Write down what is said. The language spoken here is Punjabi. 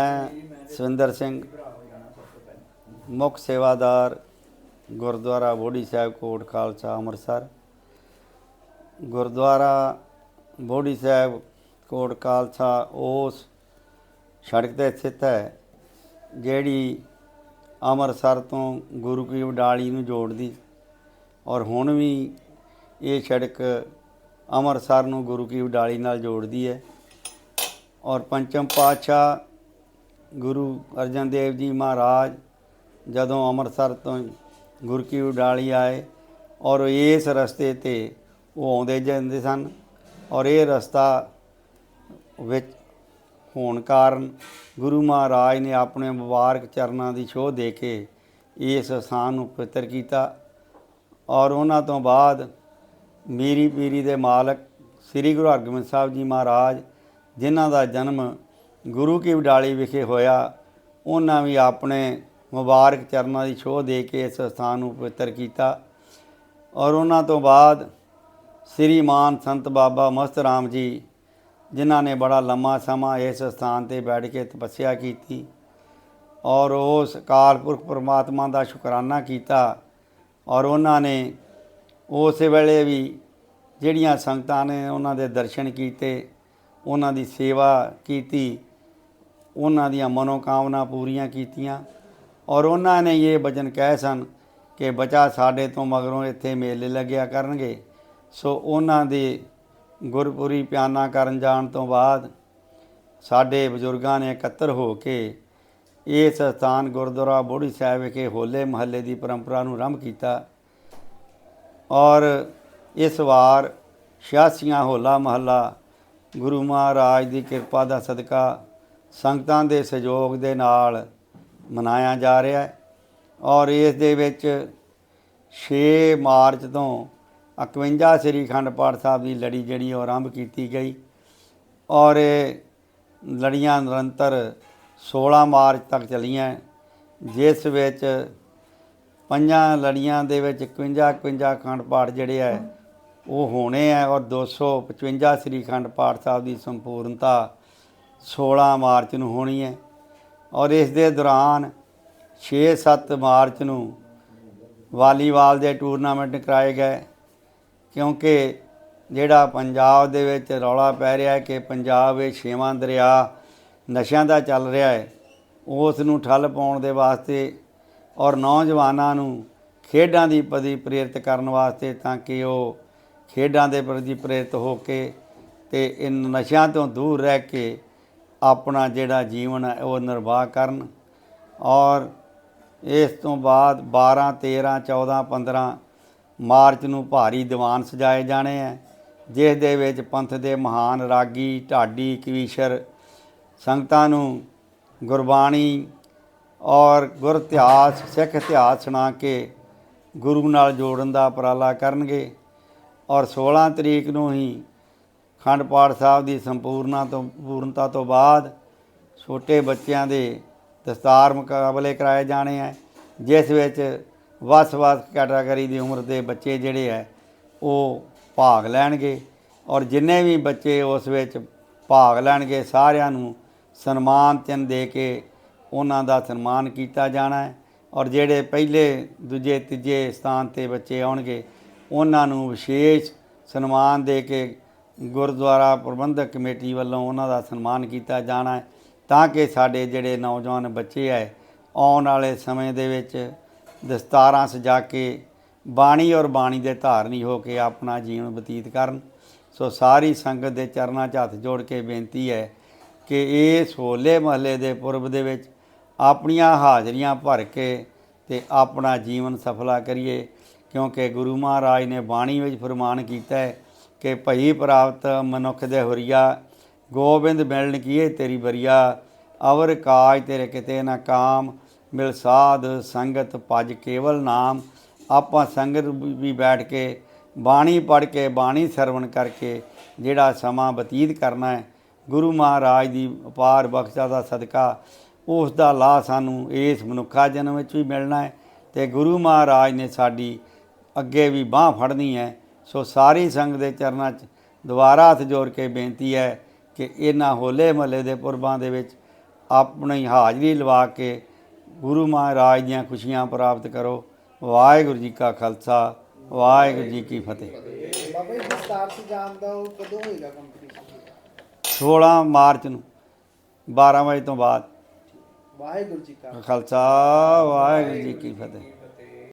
ਮੈਂ ਸਵਿੰਦਰ ਸਿੰਘ, ਮੁੱਖ ਸੇਵਾਦਾਰ ਗੁਰਦੁਆਰਾ ਬੋੜੀ ਸਾਹਿਬ ਕੋਟ ਖਾਲਸਾ ਅੰਮ੍ਰਿਤਸਰ, ਗੁਰਦੁਆਰਾ ਬੋੜੀ ਸਾਹਿਬ ਕੋਟ ਖਾਲਸਾ ਉਸ ਸੜਕ ਤੇ ਸਥਿਤ ਹੈ, ਜਿਹੜੀ ਅੰਮ੍ਰਿਤਸਰ ਤੋਂ ਗੁਰੂ ਕੀ ਵਡਾਲੀ ਨੂੰ ਜੋੜਦੀ ਔਰ ਹੁਣ ਵੀ ਇਹ ਸੜਕ ਅੰਮ੍ਰਿਤਸਰ ਨੂੰ ਗੁਰੂ ਕੀ ਵਡਾਲੀ ਨਾਲ ਜੋੜਦੀ ਹੈ ਔਰ ਪੰਚਮ ਪਾਤਸ਼ਾਹ ਗੁਰੂ ਅਰਜਨ ਦੇਵ ਜੀ ਮਹਾਰਾਜ ਜਦੋਂ ਅੰਮ੍ਰਿਤਸਰ ਤੋਂ ਗੁਰ ਕੀ ਉਡਾਲੀ ਆਏ ਔਰ ਇਸ ਰਸਤੇ ਤੇ ਉਹ ਆਉਂਦੇ ਜਾਂਦੇ ਸਨ ਔਰ ਇਹ ਰਸਤਾ ਵਿੱਚ ਹੋਣ ਕਾਰਨ ਗੁਰੂ ਮਹਾਰਾਜ ਨੇ ਆਪਣੇ ਮੁਬਾਰਕ ਚਰਨਾਂ ਦੀ ਛੋਹ ਦੇ ਕੇ ਇਸ ਸਥਾਨ ਨੂੰ ਪਵਿੱਤਰ ਕੀਤਾ ਔਰ ਉਹਨਾਂ ਤੋਂ ਬਾਅਦ ਮੀਰੀ ਪੀਰੀ ਦੇ ਮਾਲਕ ਸ੍ਰੀ ਗੁਰੂ ਹਰਗੋਬਿੰਦ ਸਾਹਿਬ ਜੀ ਮਹਾਰਾਜ, ਜਿਨ੍ਹਾਂ ਦਾ ਜਨਮ ਗੁਰੂ ਕੀ ਵਡਾਲੀ ਵਿਖੇ ਹੋਇਆ, ਉਹਨਾਂ ਵੀ ਆਪਣੇ ਮੁਬਾਰਕ ਚਰਨਾਂ ਦੀ ਛੋਹ ਦੇ ਕੇ ਇਸ ਸਥਾਨ ਨੂੰ ਪਵਿੱਤਰ ਕੀਤਾ। ਔਰ ਉਹਨਾਂ ਤੋਂ ਬਾਅਦ ਸ੍ਰੀ ਮਾਨ ਸੰਤ ਬਾਬਾ ਮਸਤ ਰਾਮ ਜੀ, ਜਿਨ੍ਹਾਂ ਨੇ ਬੜਾ ਲੰਮਾ ਸਮਾਂ ਇਸ ਸਥਾਨ ਤੇ ਬੈਠ ਕੇ ਤਪੱਸਿਆ ਕੀਤੀ ਔਰ ਉਸ ਅਕਾਲ ਪੁਰਖ ਪ੍ਰਮਾਤਮਾ ਦਾ ਸ਼ੁਕਰਾਨਾ ਕੀਤਾ ਔਰ ਉਹਨਾਂ ਨੇ ਉਸ ਵੇਲੇ ਵੀ ਜਿਹੜੀਆਂ ਸੰਗਤਾਂ ਨੇ ਉਹਨਾਂ ਦੇ ਦਰਸ਼ਨ ਕੀਤੇ, ਉਹਨਾਂ ਦੀ ਸੇਵਾ ਕੀਤੀ ਉਹਨਾਂ ਦੀਆਂ ਮਨੋਕਾਮਨਾ ਪੂਰੀਆਂ ਕੀਤੀਆਂ ਔਰ ਉਹਨਾਂ ਨੇ ਇਹ ਵਚਨ ਕਹੇ ਸਨ ਕਿ ਬਚਾ ਸਾਡੇ ਤੋਂ ਮਗਰੋਂ ਇੱਥੇ ਮੇਲੇ ਲੱਗਿਆ ਕਰਨਗੇ। ਸੋ ਉਹਨਾਂ ਦੇ ਗੁਰਪੁਰੀ ਪਿਆਨਾ ਕਰਨ ਜਾਣ ਤੋਂ ਬਾਅਦ ਸਾਡੇ ਬਜ਼ੁਰਗਾਂ ਨੇ ਇਕੱਤਰ ਹੋ ਕੇ ਇਸ ਸਥਾਨ ਗੁਰਦੁਆਰਾ ਬੋੜੀ ਸਾਹਿਬ ਵਿਖੇ ਹੋਲੇ ਮਹੱਲੇ ਦੀ ਪਰੰਪਰਾ ਨੂੰ ਆਰੰਭ ਕੀਤਾ ਔਰ ਇਸ ਵਾਰ 86 ਹੋਲਾ ਮਹੱਲਾ ਗੁਰੂ ਮਹਾਰਾਜ ਦੀ ਕਿਰਪਾ ਦਾ ਸਦਕਾ ਸੰਗਤਾਂ ਦੇ ਸਹਿਯੋਗ ਦੇ ਨਾਲ ਮਨਾਇਆ ਜਾ ਰਿਹਾ ਹੈ ਔਰ ਇਸ ਦੇ ਵਿੱਚ 6 ਮਾਰਚ ਤੋਂ 51 ਸ੍ਰੀ ਅਖੰਡ ਪਾਠ ਸਾਹਿਬ ਦੀ ਲੜੀ ਜਿਹੜੀ ਉਹ ਆਰੰਭ ਕੀਤੀ ਗਈ ਔਰ ਇਹ ਲੜੀਆਂ ਨਿਰੰਤਰ 16 ਮਾਰਚ ਤੱਕ ਚੱਲੀਆਂ ਜਿਸ ਵਿੱਚ ਪੰਜਾਂ ਲੜੀਆਂ ਦੇ ਵਿੱਚ 51 51 ਅਖੰਡ ਪਾਠ ਜਿਹੜੇ ਹੈ, ਉਹ ਹੋਣੇ ਹੈ ਔਰ 255 ਸ੍ਰੀ ਅਖੰਡ ਪਾਠ ਸਾਹਿਬ ਦੀ ਸੰਪੂਰਨਤਾ 16 ਮਾਰਚ ਨੂੰ ਹੋਣੀ ਹੈ ਔਰ ਇਸ ਦੇ ਦੌਰਾਨ 6-7 ਮਾਰਚ ਨੂੰ ਵਾਲੀਬਾਲ ਦੇ ਟੂਰਨਾਮੈਂਟ ਕਰਾਏ ਗਏ, ਕਿਉਂਕਿ ਜਿਹੜਾ ਪੰਜਾਬ ਦੇ ਵਿੱਚ ਰੌਲਾ ਪੈ ਰਿਹਾ ਹੈ ਕਿ ਪੰਜਾਬ ਵਿੱਚ ਛੇਵਾਂ ਦਰਿਆ ਨਸ਼ਿਆਂ ਦਾ ਚੱਲ ਰਿਹਾ ਹੈ, ਉਸ ਨੂੰ ਠੱਲ ਪਾਉਣ ਦੇ ਵਾਸਤੇ ਔਰ ਨੌਜਵਾਨਾਂ ਨੂੰ ਖੇਡਾਂ ਦੀ ਪ੍ਰਤੀ ਪ੍ਰੇਰਿਤ ਕਰਨ ਵਾਸਤੇ ਤਾਂ ਕਿ ਉਹ ਖੇਡਾਂ ਦੇ ਪ੍ਰਤੀ ਪ੍ਰੇਰਿਤ ਹੋ ਕੇ ਤੇ ਇਨ ਨਸ਼ਿਆਂ ਤੋਂ ਦੂਰ ਰਹਿ ਕੇ ਆਪਣਾ ਜਿਹੜਾ ਜੀਵਨ ਹੈ, ਉਹ ਨਿਰਵਾਹ ਕਰਨ ਔਰ ਇਸ ਤੋਂ ਬਾਅਦ 12 13 14 15 ਮਾਰਚ ਨੂੰ ਭਾਰੀ ਦੀਵਾਨ ਸਜਾਏ ਜਾਣੇ ਹੈ, ਜਿਸ ਦੇ ਵਿੱਚ ਪੰਥ ਦੇ ਮਹਾਨ ਰਾਗੀ, ਢਾਡੀ, ਕਵੀਸ਼ਰ ਸੰਗਤਾਂ ਨੂੰ ਗੁਰਬਾਣੀ ਔਰ ਗੁਰ ਇਤਿਹਾਸ, ਸਿੱਖ ਇਤਿਹਾਸ ਸੁਣਾ ਕੇ ਗੁਰੂ ਨਾਲ ਜੋੜਨ ਦਾ ਉਪਰਾਲਾ ਕਰਨਗੇ ਔਰ 16 ਤਰੀਕ ਨੂੰ ਹੀ ਖੰਡ ਪਾਠ ਸਾਹਿਬ ਦੀ ਸੰਪੂਰਨਾ ਤੋਂ, ਪੂਰਨਤਾ ਤੋਂ ਬਾਅਦ ਛੋਟੇ ਬੱਚਿਆਂ ਦੇ ਦਸਤਾਰ ਮੁਕਾਬਲੇ ਕਰਾਏ ਜਾਣੇ ਹੈ ਜਿਸ ਵਿੱਚ ਵੱਖ-ਵੱਖ ਕੈਟਾਗਰੀ ਦੀ ਉਮਰ ਦੇ ਬੱਚੇ ਜਿਹੜੇ ਹੈ ਉਹ ਭਾਗ ਲੈਣਗੇ ਔਰ ਜਿੰਨੇ ਵੀ ਬੱਚੇ ਉਸ ਵਿੱਚ ਭਾਗ ਲੈਣਗੇ, ਸਾਰਿਆਂ ਨੂੰ ਸਨਮਾਨ ਚਿੰਨ੍ਹ ਦੇ ਕੇ ਉਹਨਾਂ ਦਾ ਸਨਮਾਨ ਕੀਤਾ ਜਾਣਾ ਹੈ ਔਰ ਜਿਹੜੇ ਪਹਿਲੇ, ਦੂਜੇ, ਤੀਜੇ ਸਥਾਨ ਤੇ ਬੱਚੇ ਆਉਣਗੇ, ਉਹਨਾਂ ਨੂੰ ਵਿਸ਼ੇਸ਼ ਸਨਮਾਨ ਦੇ ਕੇ ਗੁਰਦੁਆਰਾ ਪ੍ਰਬੰਧਕ ਕਮੇਟੀ ਵੱਲੋਂ ਉਹਨਾਂ ਦਾ ਸਨਮਾਨ ਕੀਤਾ ਜਾਣਾ ਹੈ ਤਾਂ ਕਿ ਸਾਡੇ ਜਿਹੜੇ ਨੌਜਵਾਨ ਬੱਚੇ ਹੈ, ਆਉਣ ਵਾਲੇ ਸਮੇਂ ਦੇ ਵਿੱਚ ਦਸਤਾਰਾਂ ਸਜਾ ਕੇ ਬਾਣੀ ਔਰ ਬਾਣੀ ਦੇ ਧਾਰਨੀ ਹੋ ਕੇ ਆਪਣਾ ਜੀਵਨ ਬਤੀਤ ਕਰਨ। ਸੋ ਸਾਰੀ ਸੰਗਤ ਦੇ ਚਰਨਾਂ 'ਚ ਹੱਥ ਜੋੜ ਕੇ ਬੇਨਤੀ ਹੈ ਕਿ ਇਸ ਹੋਲੇ ਮਹੱਲੇ ਦੇ ਪੁਰਬ ਦੇ ਵਿੱਚ ਆਪਣੀਆਂ ਹਾਜ਼ਰੀਆਂ ਭਰ ਕੇ ਤੇ ਆਪਣਾ ਜੀਵਨ ਸਫਲਾ ਕਰੀਏ, ਕਿਉਂਕਿ ਗੁਰੂ ਮਹਾਰਾਜ ਨੇ ਬਾਣੀ ਵਿੱਚ ਫਰਮਾਨ ਕੀਤਾ ਹੈ ਕਿ ਭਈ ਪ੍ਰਾਪਤ ਮਨੁੱਖ ਦੇ ਹੁਰੀਆ, ਗੋਬਿੰਦ ਮਿਲਣ ਕੀਏ ਤੇਰੀ ਬਰੀਆ ਅਵਰ ਕਾਜ ਤੇਰੇ ਕਿਤੇ ਨਾ ਕਾਮ, ਮਿਲ ਸਾਧ ਸੰਗਤ ਭਜ ਕੇਵਲ ਨਾਮ। ਆਪਾਂ ਸੰਗਤ ਵੀ ਬੈਠ ਕੇ, ਬਾਣੀ ਪੜ੍ਹ ਕੇ, ਬਾਣੀ ਸਰਵਣ ਕਰਕੇ ਜਿਹੜਾ ਸਮਾਂ ਬਤੀਤ ਕਰਨਾ ਹੈ ਗੁਰੂ ਮਹਾਰਾਜ ਦੀ ਅਪਾਰ ਬਖਸ਼ਾ ਦਾ ਸਦਕਾ ਉਸ ਦਾ ਲਾ ਸਾਨੂੰ ਇਸ ਮਨੁੱਖਾ ਜਨਮ ਵਿੱਚ ਵੀ ਮਿਲਣਾ ਹੈ ਤੇ ਗੁਰੂ ਮਹਾਰਾਜ ਨੇ ਸਾਡੀ ਅੱਗੇ ਵੀ ਬਾਹ ਫੜਨੀ ਹੈ ਸੋ ਸਾਰੀ ਸੰਗਤ ਦੇ ਚਰਨਾਂ 'ਚ ਦੁਬਾਰਾ ਹੱਥ ਜੋੜ ਕੇ ਬੇਨਤੀ ਹੈ ਕਿ ਇਹਨਾਂ ਹੋਲੇ ਮਹੱਲੇ ਦੇ ਪੁਰਬਾਂ ਦੇ ਵਿੱਚ ਆਪਣੀ ਹਾਜ਼ਰੀ ਲਵਾ ਕੇ ਗੁਰੂ ਮਹਾਰਾਜ ਦੀਆਂ ਖੁਸ਼ੀਆਂ ਪ੍ਰਾਪਤ ਕਰੋ। ਵਾਹਿਗੁਰੂ ਜੀ ਕਾ ਖਾਲਸਾ ਵਾਹਿਗੁਰੂ ਜੀ ਕੀ ਫਤਿਹ। ਬਾਬਾ ਜੀ ਦਸਤਾਰ ਸਜਾਉਣ ਦਾ ਉਹ ਕਦੋਂ ਹੋਏਗਾ ਕੰਪੀਟੀਸ਼ਨ 16 ਮਾਰਚ ਨੂੰ 12 ਵਜੇ ਤੋਂ ਬਾਅਦ। ਵਾਹਿਗੁਰੂ ਜੀ ਕਾ ਖਾਲਸਾ ਵਾਹਿਗੁਰੂ ਜੀ ਕੀ ਫਤਿਹ।